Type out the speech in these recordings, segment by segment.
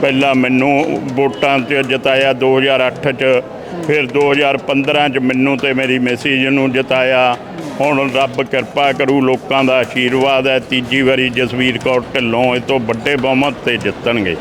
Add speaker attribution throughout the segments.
Speaker 1: ਪਹਿਲਾਂ ਮੈਨੂੰ ਵੋਟਾਂ 'ਚ ਜਿਤਾਇਆ 2008 'ਚ, ਫਿਰ 2015 'ਚ ਮੈਨੂੰ ਤੇ ਮੇਰੀ ਮੈਸੇਜ ਨੂੰ ਜਿਤਾਇਆ। ਹੁਣ ਰੱਬ ਕਿਰਪਾ ਕਰੂ, ਲੋਕਾਂ ਦਾ ਆਸ਼ੀਰਵਾਦ ਹੈ। ਤੀਜੀ ਵਾਰੀ ਜਸਵੀਰ ਕੌਰ ਢਿੱਲੋਂ ਇਹ ਤੋਂ ਵੱਡੇ ਬਹੁਮਤ ਤੇ ਜਿੱਤਣਗੇ।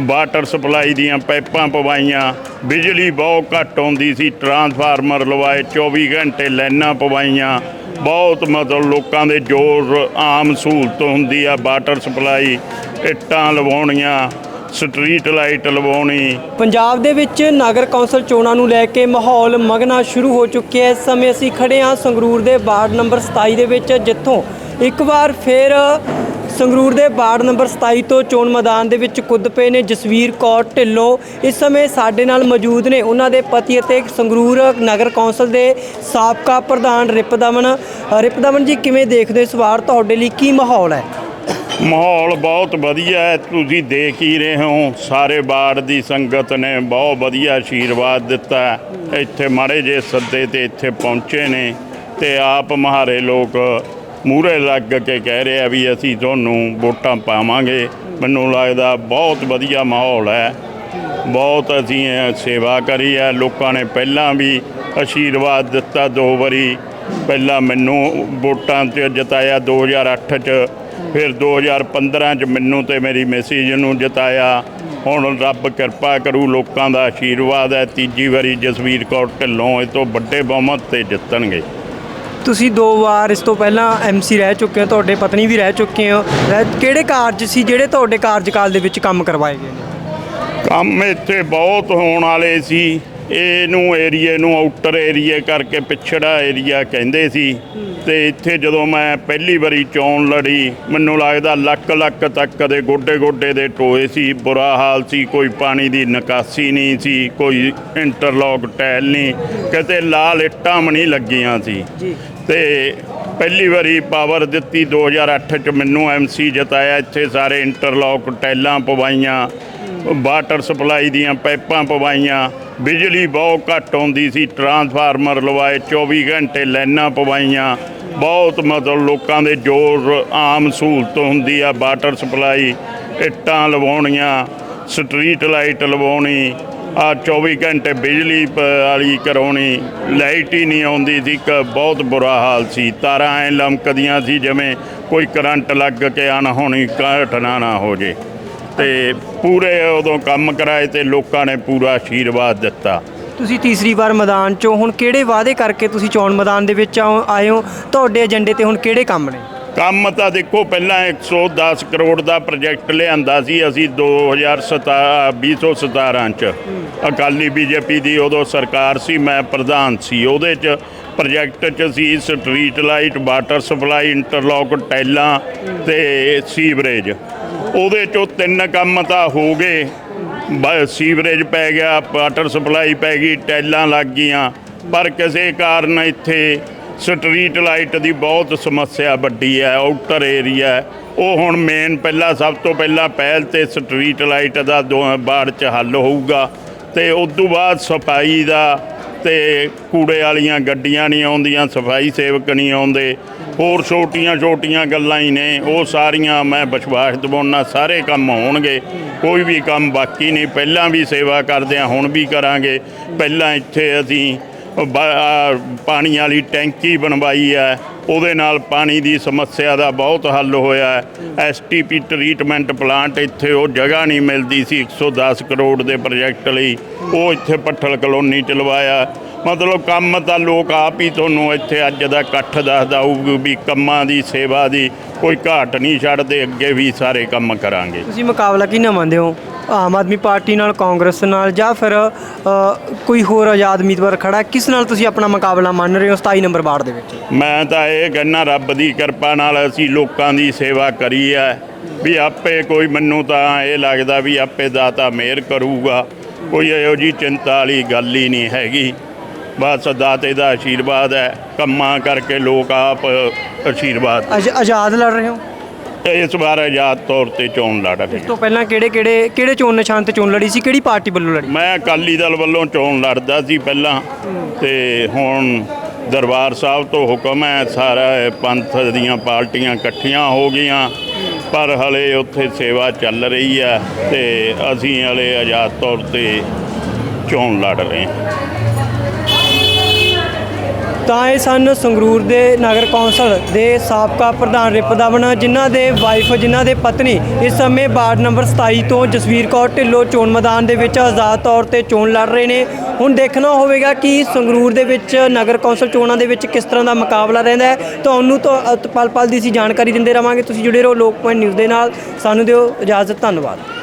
Speaker 1: ਵਾਟਰ ਸਪਲਾਈ ਦੀਆਂ ਪਾਈਪਾਂ ਪਵਾਈਆਂ, ਬਿਜਲੀ ਬਹੁਤ ਘੱਟ ਆਉਂਦੀ ਸੀ, ਟਰਾਂਸਫਾਰਮਰ ਲਵਾਏ 24 ਘੰਟੇ ਲਾਈਨਾਂ ਪਵਾਈਆਂ। ਬਹੁਤ ਮਤਲਬ ਲੋਕਾਂ ਦੇ ਜੋਰ, ਆਮ ਸਹੂਲਤ ਹੁੰਦੀ ਆ, ਵਾਟਰ ਸਪਲਾਈ ਇੱਟਾਂ ਲਵਾਉਣੀਆਂ। ਸਟਰੀਟ ਲਾਈਟ ਲਵਾਉਣੀ।
Speaker 2: ਪੰਜਾਬ ਦੇ ਵਿੱਚ ਨਗਰ ਕੌਂਸਲ ਚੋਣਾਂ ਨੂੰ ਲੈ ਕੇ ਮਾਹੌਲ ਮਗਨਾ ਸ਼ੁਰੂ ਹੋ ਚੁੱਕਿਆ ਹੈ। ਇਸ ਸਮੇਂ ਅਸੀਂ ਖੜੇ ਹਾਂ ਸੰਗਰੂਰ ਦੇ ਵਾਰਡ ਨੰਬਰ 27 ਦੇ ਵਿੱਚ, ਜਿੱਥੋਂ ਇੱਕ ਵਾਰ ਫਿਰ ਸੰਗਰੂਰ ਦੇ ਵਾਰਡ ਨੰਬਰ 27 ਤੋਂ ਚੋਣ ਮੈਦਾਨ ਦੇ ਵਿੱਚ ਕੁੱਦ ਪਏ ਨੇ ਜਸਵੀਰ ਕੌਰ ਢਿੱਲੋਂ। ਇਸ ਸਮੇਂ ਸਾਡੇ ਨਾਲ ਮੌਜੂਦ ਨੇ ਉਹਨਾਂ ਦੇ ਪਤੀ ਅਤੇ ਸੰਗਰੂਰ ਨਗਰ ਕੌਂਸਲ ਦੇ ਸਾਬਕਾ ਪ੍ਰਧਾਨ ਰਿਪਦਮਨ। ਰਿਪਦਮਨ ਜੀ, ਕਿਵੇਂ ਦੇਖਦੇ ਹੋ ਇਸ ਵਾਰ? ਤੁਹਾਡੇ ਲਈ ਕੀ ਮਾਹੌਲ ਹੈ?
Speaker 1: ਮਾਹੌਲ ਬਹੁਤ ਵਧੀਆ ਹੈ, ਤੁਸੀਂ ਦੇਖ ਹੀ ਰਹੇ ਹੋ। ਸਾਰੇ ਬਾੜ ਦੀ ਸੰਗਤ ਨੇ ਬਹੁਤ ਵਧੀਆ ਆਸ਼ੀਰਵਾਦ ਦਿੱਤਾ ਇੱਥੇ ਮਾੜੇ ਜੇ ਸੱਦੇ ਤੇ ਇੱਥੇ ਪਹੁੰਚੇ ਨੇ ਤੇ ਆਪ ਮਹਾਰੇ ਲੋਕ ਮੂਹਰੇ ਲੱਗ ਕੇ ਕਹਿ ਰਹੇ ਆ ਵੀ ਅਸੀਂ ਤੁਹਾਨੂੰ ਵੋਟਾਂ ਪਾਵਾਂਗੇ। ਮੈਨੂੰ ਲੱਗਦਾ ਬਹੁਤ ਵਧੀਆ ਮਾਹੌਲ ਹੈ। ਬਹੁਤ ਅਸੀਂ ਸੇਵਾ ਕਰੀ ਹੈ। ਲੋਕਾਂ ਨੇ ਪਹਿਲਾਂ ਵੀ ਆਸ਼ੀਰਵਾਦ ਦਿੱਤਾ ਦੋ ਵਾਰੀ। ਪਹਿਲਾਂ ਮੈਨੂੰ ਵੋਟਾਂ 'ਚ ਜਿਤਾਇਆ 2008 'ਚ। ਫਿਰ 2015 'ਚ ਮੈਨੂੰ ਤੇ ਮੇਰੀ ਮੈਸੇਜ ਨੂੰ ਜਿਤਾਇਆ ਹੁਣ ਰੱਬ ਕਿਰਪਾ ਕਰੂ ਲੋਕਾਂ ਦਾ ਆਸ਼ੀਰਵਾਦ ਹੈ ਤੀਜੀ ਵਾਰੀ ਜਸਵੀਰ ਕੌਰ ਢਿੱਲੋਂ ਇਹ ਤੋਂ ਵੱਡੇ ਬਹੁਮਤ ਤੇ ਜਿੱਤਣਗੇ।
Speaker 2: ਤੁਸੀਂ ਦੋ ਵਾਰ ਇਸ ਤੋਂ ਪਹਿਲਾਂ ਐਮਸੀ ਰਹਿ ਚੁੱਕੇ ਹੋ ਤੁਹਾਡੇ ਪਤਨੀ ਵੀ ਰਹਿ ਚੁੱਕੇ ਹੋ ਰਹਿ- ਕਿਹੜੇ ਕਾਰਜ ਸੀ ਜਿਹੜੇ ਤੁਹਾਡੇ ਕਾਰਜਕਾਲ ਦੇ ਵਿੱਚ ਕੰਮ ਕਰਵਾਏ ਗਏ ਨੇ?
Speaker 1: ਕੰਮ ਇੱਥੇ ਬਹੁਤ ਹੋਣ ਵਾਲੇ ਸੀ। ਇਹਨੂੰ ਏਰੀਏ ਨੂੰ ਆਊਟਰ ਏਰੀਏ ਕਰਕੇ ਪਿਛੜਾ ਏਰੀਆ ਕਹਿੰਦੇ ਸੀ। ਤੇ ਇੱਥੇ ਜਦੋਂ ਮੈਂ ਪਹਿਲੀ ਵਾਰੀ ਚੋਣ ਲੜੀ ਮੈਨੂੰ ਲੱਗਦਾ ਲੱਕ ਲੱਕ ਤੱਕ ਦੇ ਗੋਡੇ ਗੋਡੇ ਦੇ ਟੋਏ ਸੀ। ਬੁਰਾ ਹਾਲ ਸੀ ਕੋਈ ਪਾਣੀ ਦੀ ਨਿਕਾਸੀ ਨਹੀਂ ਸੀ ਕੋਈ ਇੰਟਰਲੌਕ ਟੈਲ ਨਹੀਂ ਕਿਤੇ ਲਾਲ ਇੱਟਾਂ ਵੀ ਨਹੀਂ ਲੱਗੀਆਂ ਸੀ। ਤੇ ਪਹਿਲੀ ਵਾਰੀ ਪਾਵਰ ਦਿੱਤੀ 2008 ਚ ਮੈਨੂੰ ਐਮਸੀ ਜਿਤਾਇਆ। ਇੱਥੇ ਸਾਰੇ ਇੰਟਰਲੌਕ ਟੈਲਾਂ ਪਵਾਈਆਂ ਵਾਟਰ ਸਪਲਾਈ ਦੀਆਂ ਪਾਈਪਾਂ ਪਵਾਈਆਂ। ਬਿਜਲੀ ਬਹੁਤ ਘੱਟ ਆਉਂਦੀ ਸੀ ਟਰਾਂਸਫਾਰਮਰ ਲਵਾਏ 24 ਘੰਟੇ ਲਾਈਨਾਂ ਪਵਾਈਆਂ। ਬਹੁਤ ਮਤਲਬ ਲੋਕਾਂ ਦੇ ਜੋਰ, ਆਮ ਸਹੂਲਤ ਹੁੰਦੀ ਆ, ਵਾਟਰ ਸਪਲਾਈ, ਇੱਟਾਂ ਲਵਾਉਣੀਆਂ ਸਟਰੀਟ ਲਾਈਟ ਲਵਾਉਣੀ, ਆ 24 ਘੰਟੇ ਬਿਜਲੀ ਪ- ਵਾਲੀ ਕਰਾਉਣੀ, ਲਾਈਟ ਹੀ ਨਹੀਂ ਆਉਂਦੀ ਸੀ ਇੱਕ ਬਹੁਤ ਬੁਰਾ ਹਾਲ ਸੀ। ਤਾਰਾਂ ਐ ਲਮਕਦੀਆਂ ਸੀ, ਜਿਵੇਂ ਕੋਈ ਕਰੰਟ ਲੱਗ ਕੇ ਅਣਹੋਣੀ ਘਟਨਾ ਨਾ ਹੋ ਜੇ। ਤੇ ਪੂਰੇ ਉਦੋਂ ਕੰਮ ਕਰਾਏ ਤੇ ਲੋਕਾਂ ਨੇ ਪੂਰਾ ਆਸ਼ੀਰਵਾਦ ਦਿੱਤਾ।
Speaker 2: ਤੁਸੀਂ ਤੀਸਰੀ ਵਾਰ ਮੈਦਾਨ 'ਚੋਂ ਹੁਣ ਕਿਹੜੇ ਵਾਅਦੇ ਕਰਕੇ ਤੁਸੀਂ ਚੋਣ ਮੈਦਾਨ ਦੇ ਵਿੱਚ ਆਓ- ਆਏ ਹੋ? ਤੁਹਾਡੇ ਏਜੰਡੇ ਤੇ ਹੁਣ ਕਿਹੜੇ ਕੰਮ ਨੇ?
Speaker 1: ਕੰਮ ਤਾਂ ਦੇਖੋ ਪਹਿਲਾਂ 110 ਕਰੋੜ ਦਾ ਪ੍ਰੋਜੈਕਟ ਲਿਆਂਦਾ ਸੀ ਅਸੀਂ 2017 2017 ਚ। ਅਕਾਲੀ ਬੀਜੇਪੀ ਦੀ ਉਦੋਂ ਸਰਕਾਰ ਸੀ ਮੈਂ ਪ੍ਰਧਾਨ ਸੀ। ਉਹਦੇ ਚ ਪ੍ਰੋਜੈਕਟ ਚ ਸੀ street light water supply interlock ਟੈਲਾਂ ਤੇ ਸੀਵਰੇਜ। ਉਹਦੇ ਚੋਂ ਤਿੰਨ ਕੰਮ ਤਾਂ ਹੋ ਗਏ। ਸੀਵਰੇਜ ਪੈ ਗਿਆ, ਵਾਟਰ ਸਪਲਾਈ ਪੈ ਗਈ ਟੈਲਾਂ ਲੱਗ ਗਈਆਂ। ਪਰ ਕਿਸੇ ਕਾਰਨ ਇੱਥੇ ਸਟਰੀਟ ਲਾਈਟ ਦੀ ਬਹੁਤ ਸਮੱਸਿਆ ਵੱਡੀ ਹੈ ਆਊਟਰ ਏਰੀਆ ਉਹ ਹੁਣ ਮੇਨ ਪਹਿਲਾਂ, ਸਭ ਤੋਂ ਪਹਿਲਾਂ ਪਹਿਲ ਤੇ ਸਟਰੀਟ ਲਾਈਟ ਦਾ ਦੋ, ਬਾੜ ਚ ਹੱਲ ਹੋਊਗਾ। ਤੇ ਉਸ ਤੋਂ ਬਾਅਦ ਸਫ਼ਾਈ ਦਾ ਤੇ ਕੂੜੇ ਵਾਲੀਆਂ ਗੱਡੀਆਂ ਨਹੀਂ ਆਉਂਦੀਆਂ, ਸਫ਼ਾਈ ਸੇਵਕ ਨਹੀਂ ਆਉਂਦੇ, ਹੋਰ ਛੋਟੀਆਂ ਛੋਟੀਆਂ ਗੱਲਾਂ ਹੀ ਨੇ, ਉਹ ਸਾਰੀਆਂ ਮੈਂ ਵਿਸ਼ਵਾਸ ਦਿਵਾਉਣਾ ਸਾਰੇ ਕੰਮ ਹੋਣਗੇ, ਕੋਈ ਵੀ ਕੰਮ ਬਾਕੀ ਨਹੀਂ, ਪਹਿਲਾਂ ਵੀ ਸੇਵਾ ਕਰਦੇ ਆ, ਹੁਣ ਵੀ ਕਰਾਂਗੇ, ਪਹਿਲਾਂ ਇੱਥੇ ਅਸੀਂ ਪਾਣੀ ਵਾਲੀ ਟੈਂਕੀ ਬਣਵਾਈ ਹੈ ਉਹਦੇ ਨਾਲ ਪਾਣੀ ਦੀ ਸਮੱਸਿਆ ਦਾ ਬਹੁਤ ਹੱਲ ਹੋਇਆ ਹੈ। ਐਸਟੀਪੀ ਟ੍ਰੀਟਮੈਂਟ ਪਲਾਂਟ ਇੱਥੇ ਉਹ ਜਗ੍ਹਾ ਨਹੀਂ ਮਿਲਦੀ ਸੀ। 110 ਕਰੋੜ ਦੇ ਪ੍ਰੋਜੈਕਟ ਲਈ ਉਹ ਇੱਥੇ ਪੱਠਲ ਕਲੋਨੀ ਚ ਲਵਾਇਆ। ਮਤਲਬ ਕੰਮ ਤਾਂ ਲੋਕ ਆਪ ਹੀ ਤੁਹਾਨੂੰ ਇੱਥੇ ਅੱਜ ਦਾ ਇਕੱਠ ਦੱਸਦਾ ਹੋਊ ਵੀ ਕੰਮਾਂ ਦੀ ਸੇਵਾ ਦੀ ਕੋਈ ਘਾਟ ਨਹੀਂ ਛੱਡਦੇ ਅੱਗੇ ਵੀ ਸਾਰੇ ਕੰਮ ਕਰਾਂਗੇ।
Speaker 2: ਤੁਸੀਂ ਮੁਕਾਬਲਾ ਕਿਹਨਾਂ ਮੰਨਦੇ ਹੋ? ਆਮ ਆਦਮੀ ਪਾਰਟੀ ਨਾਲ ਕਾਂਗਰਸ ਨਾਲ ਜਾਂ ਫਿਰ ਕੋਈ ਹੋਰ ਆਜ਼ਾਦ ਉਮੀਦਵਾਰ ਖੜਾ? ਕਿਸ ਨਾਲ ਤੁਸੀਂ ਆਪਣਾ ਮੁਕਾਬਲਾ ਮੰਨ ਰਹੇ ਹੋ 27 ਨੰਬਰ ਵਾਰਡ ਦੇ ਵਿੱਚ?
Speaker 1: ਮੈਂ ਤਾਂ ਇਹ ਕਹਿੰਦਾ ਰੱਬ ਦੀ ਕਿਰਪਾ ਨਾਲ ਅਸੀਂ ਲੋਕਾਂ ਦੀ ਸੇਵਾ ਕਰੀ ਹੈ। ਵੀ ਆਪੇ ਕੋਈ ਮੈਨੂੰ ਤਾਂ ਇਹ ਲੱਗਦਾ ਵੀ ਆਪੇ ਦਾਤਾ ਮਿਹਰ ਕਰੂਗਾ। ਕੋਈ ਇਹੋ ਜੀ ਚਿੰਤਾ ਵਾਲੀ ਗੱਲ ਹੀ ਨਹੀਂ ਹੈਗੀ। ਬਸ ਦਾਤੇ ਦਾ ਆਸ਼ੀਰਵਾਦ ਹੈ। ਕੰਮਾਂ ਕਰਕੇ ਲੋਕ ਆਪ ਆਸ਼ੀਰਵਾਦ
Speaker 2: ਆਜ਼- ਆਜ਼ਾਦ ਲੜ ਰਹੇ ਹੋ?
Speaker 1: ਇਸ ਵਾਰ ਆਜ਼ਾਦ ਤੌਰ ਤੇ ਚੋਣ ਲੜ ਰਹੇ
Speaker 2: ਇਸ ਤੋਂ ਪਹਿਲਾਂ ਕਿਹੜੇ ਕਿਹੜੇ ਕਿਹੜੇ ਚੋਣ ਨਿਸ਼ਾਨ ਤੇ ਚੋਣ ਲੜੀ ਸੀ? ਕਿਹੜੀ ਪਾਰਟੀ ਵੱਲੋਂ ਲੜੀ?
Speaker 1: ਮੈਂ ਅਕਾਲੀ ਦਲ ਵੱਲੋਂ ਚੋਣ ਲੜਦਾ ਸੀ ਪਹਿਲਾਂ ਤੇ ਹੁਣ ਦਰਬਾਰ ਸਾਹਿਬ ਤੋਂ ਹੁਕਮ ਹੈ ਸਾਰਾ ਇਹ ਪੰਥ ਦੀਆਂ ਪਾਰਟੀਆਂ ਇਕੱਠੀਆਂ ਹੋ ਗਈਆਂ ਪਰ ਹਲੇ ਉੱਥੇ ਸੇਵਾ ਚੱਲ ਰਹੀ ਆ ਤੇ ਅਸੀਂ ਹਲੇ ਆਜ਼ਾਦ ਤੌਰ ਤੇ ਚੋਣ ਲੜ ਰਹੇ ਹਾਂ।
Speaker 2: ਤਾਂ ਇਹ ਸਨ ਸੰਗਰੂਰ ਦੇ ਨਗਰ ਕੌਂਸਲ ਦੇ ਸਾਬਕਾ ਪ੍ਰਧਾਨ ਰਿਪਦਾਵਨ ਜਿਨ੍ਹਾਂ ਦੇ ਵਾਈਫ ਜਿਨ੍ਹਾਂ ਦੇ ਪਤਨੀ ਇਸ ਸਮੇਂ ਵਾਰਡ ਨੰਬਰ 27 ਤੋਂ ਜਸਵੀਰ ਕੌਰ ਢਿੱਲੋਂ ਚੋਣ ਮੈਦਾਨ ਦੇ ਵਿੱਚ ਆਜ਼ਾਦ ਤੌਰ ਤੇ ਚੋਣ ਲੜ ਰਹੇ ਨੇ। ਹੁਣ ਦੇਖਣਾ ਹੋਵੇਗਾ ਕਿ ਸੰਗਰੂਰ ਦੇ ਵਿੱਚ ਨਗਰ ਕੌਂਸਲ ਚੋਣਾਂ ਦੇ ਵਿੱਚ ਕਿਸ ਤਰ੍ਹਾਂ ਦਾ ਮੁਕਾਬਲਾ ਰਹਿੰਦਾ ਹੈ। ਤੁਹਾਨੂੰ ਤਾਂ ਪਲ ਪਲ ਦੀ ਅਸੀਂ ਜਾਣਕਾਰੀ ਦਿੰਦੇ ਰਵਾਂਗੇ। ਤੁਸੀਂ ਜੁੜੇ ਰਹੋ ਲੋਕ ਪੁਆਇੰਟ ਨਿਊਜ਼ ਦੇ ਨਾਲ। ਸਾਨੂੰ ਦਿਓ ਇਜਾਜ਼ਤ। ਧੰਨਵਾਦ।